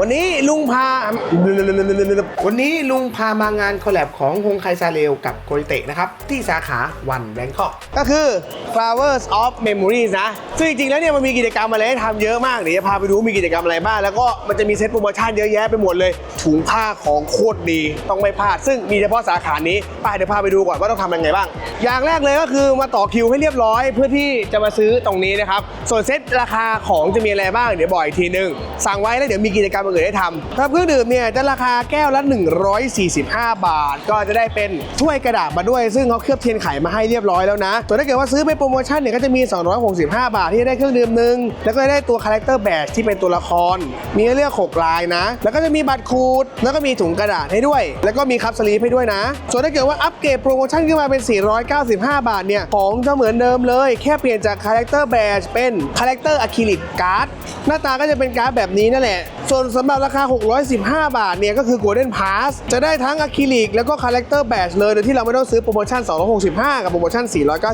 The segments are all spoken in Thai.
วันนี้ลุงพา วันนี้ลุงพามางานคอลแลบของฮงไคซาเรลกับโกริเตะนะครับ ที่สาขาวันแบงคอกก็คือ Flowers of Memories นะ ซึ่งจริงๆแล้วเนี่ยมันมีกิจกรรมอะไรให้ทำเยอะมาก เดี๋ยวจะพาไปดูมีกิจกรรมอะไรบ้าง แล้วก็มันจะมีเซ็ตโปรโมชั่นเยอะแยะไปหมดเลย ถุงผ้าของโคตรดีต้องไม่พลาด ซึ่งมีเฉพาะสาขานี้ไปเดี๋ยวพาไปดูก่อนว่าต้องทำยังไงบ้าง อย่างแรกเลยก็คือมาต่อคิวให้เรียบร้อย เพื่อที่จะมาซื้อตรงนี้นะครับส่วนเซ็ตราคาของจะมีอะไรบ้างเดี๋ยวบอกอีกทีนึงสั่งไว้แล้วเดี๋ยวมีกิจกรรมอื่นๆให้ทำถ้าเครื่องดื่มเนี่ยจะราคาแก้วละ 145 บาท ก็จะได้เป็นถ้วยกระดาษมาด้วย ซึ่งเขาเคลือบเทียนไขมาให้เรียบร้อยแล้วนะส่วนถ้าเกิดว่าซื้อเป็นโปรโมชั่นเนี่ยก็จะมี 265 บาทที่จะได้เครื่องดื่มหนึ่งแล้วก็ได้ตัวคาแรคเตอร์แบดที่เป็นตัวละคร มีให้เลือก 6 ลายนะ แล้วก็จะมีบัตรคูด แล้วก็มีถุงกระดาษให้ด้วย แล้วก็มีคัพสลีปให้ด้วยนะ ส่วนถ้าเกิดว่าอัปเกรดโปรโมชั่นขึ้นมาเป็น 495 บาทเนี่ยของจะเหมือนเดิมเลย แค่เปลี่ยนจากคาแรคเตอร์แบดเป็นคาแรคเตอร์อะคริลิกการ์ดหน้าตาก็จะเป็นการ์ดแบบนี้นั่นแหละ ส่วนสำหรับราคา 615 บาทเนี่ยก็คือ Golden Pass จะได้ทั้งอะคริลิกแล้วก็คาแรคเตอร์แบดเลยโดยที่เราไม่ต้องซื้อโปรโมชั่น 265 กับโปรโมชั่น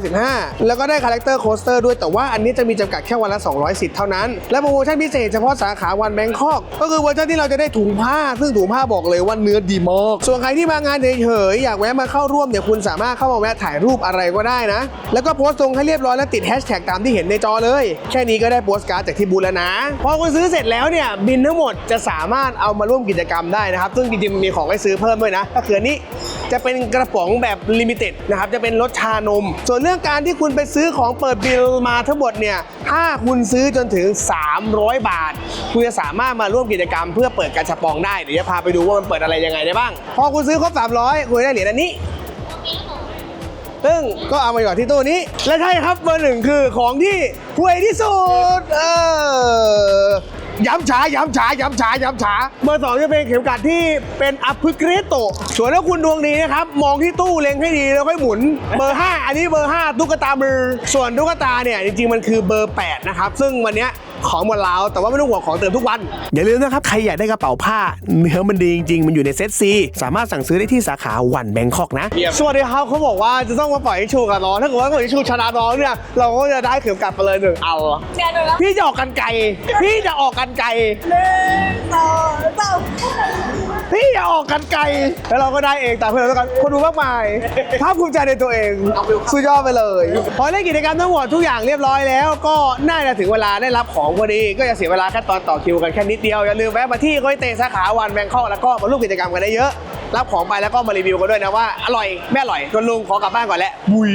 495 แล้วก็ได้คาแรคเตอร์โคสเตอร์ด้วยแต่ว่าอันนี้จะมีจำกัดแค่วันละ 200สิทธิ์เท่านั้น และโปรโมชั่นพิเศษเฉพาะสาขาวันแบงคอกก็คือเวอร์ชันที่เราจะได้ถุงผ้า ซึ่งถุงผ้าบอกเลยว่าเนื้อดีมากส่วนใครที่มางานเฉยๆอยากแวะมาเข้าร่วมเนี่ยคุณสามารถเข้ามาแวะถ่ายรูปอะไรก็ได้นะ แล้วก็โพสต์ลงให้เรียบร้อยแล้วติดแฮชแท็กตามที่เห็นในจอเลย แค่นี้ก็ได้โปสการ์ดจากที่บูธแล้วนะพอคุณซื้อเสร็จแล้วเนี่ยบินทั้งหมดจะสามารถเอามาร่วมกิจกรรมได้นะครับ ซึ่งจริงๆมันมีของให้ซื้อเพิ่มด้วยนะก็คืออันนี้จะเป็นกระป๋องแบบลิมิเต็ดนะครับจะเป็นรสชานม ส่วนเรื่องการที่คุณไปซื้อของเปิดบิลมาทั้งหมดเนี่ยถ้าคุณซื้อจนถึง 300 บาท คุณจะสามารถมาร่วมกิจกรรมเพื่อเปิดกระชับปองได้เดี๋ยวจะพาไปดูว่ามันเปิดอะไรยังไงได้บ้าง พอคุณซื้อครบ 300 คุณได้เหรียญอันนี้ซึ่งก็เอามาหยอดที่ตู้นี้ และใช่ครับเบอร์หนึ่งคือของที่ห่วยที่สุด เออ ย้ำช้าย้ำช้าย้ำช้าย้ำช้าเบอร์สองจะเป็นเข็มกลัดที่เป็นอัพพเกรโตะส่วนถ้าคุณดวงดีนะครับ มองที่ตู้เล็งให้ดีแล้วค่อยหมุน เบอร์ 5 อันนี้เบอร์ 5 ตุ๊กตามือ ส่วนตุ๊กตาเนี่ย จริงๆ มันคือเบอร์ 8 นะครับ ซึ่งวันเนี้ย ของหมดแล้ว แต่ว่าไม่ต้องห่วงของเติมทุกวัน อย่าลืมนะครับ ใครอยากได้กระเป๋าผ้า เนื้อมันดีจริงๆ มันอยู่ในเซ็ตซีสามารถสั่งซื้อได้ที่สาขาวันแบงคอกนะ สวัสดีครับเขาบอกว่าจะต้องมาปล่อยให้ชูกับน้องถ้าเกิดว่าปล่อยให้ชูชนะน้องเนี่ยเราก็จะได้เข็มกลัดไปเลยหนึ่งเอาอะเดี๋ยวเดี๋ยวนะพี่จะออกกันไกลพี่จะออกกันไกลหนึ่งสองสาม พี่จะออกกันไกลแล้วเราก็ได้เองตามเพื่อนเราต้องการคนดูมากมายภาคภูมิใจในตัวเองสุดยอดไปเลยพอเล่นกิจกรรมทั้งหมดทุกอย่างเรียบร้อยแล้ว ก็น่าจะถึงเวลาได้รับของพอดีก็จะเสียเวลาแค่ตอนต่อคิวกันแค่นิดเดียวอย่าลืมแวะมาที่ก้อยเตะสาขาวันแบงคอกแล้วก็มาร่วมกิจกรรมกันได้เยอะรับของไปแล้วก็มารีวิวกันด้วยนะว่าอร่อยไม่อร่อยจนลุงขอกลับบ้านก่อนแล้วบุย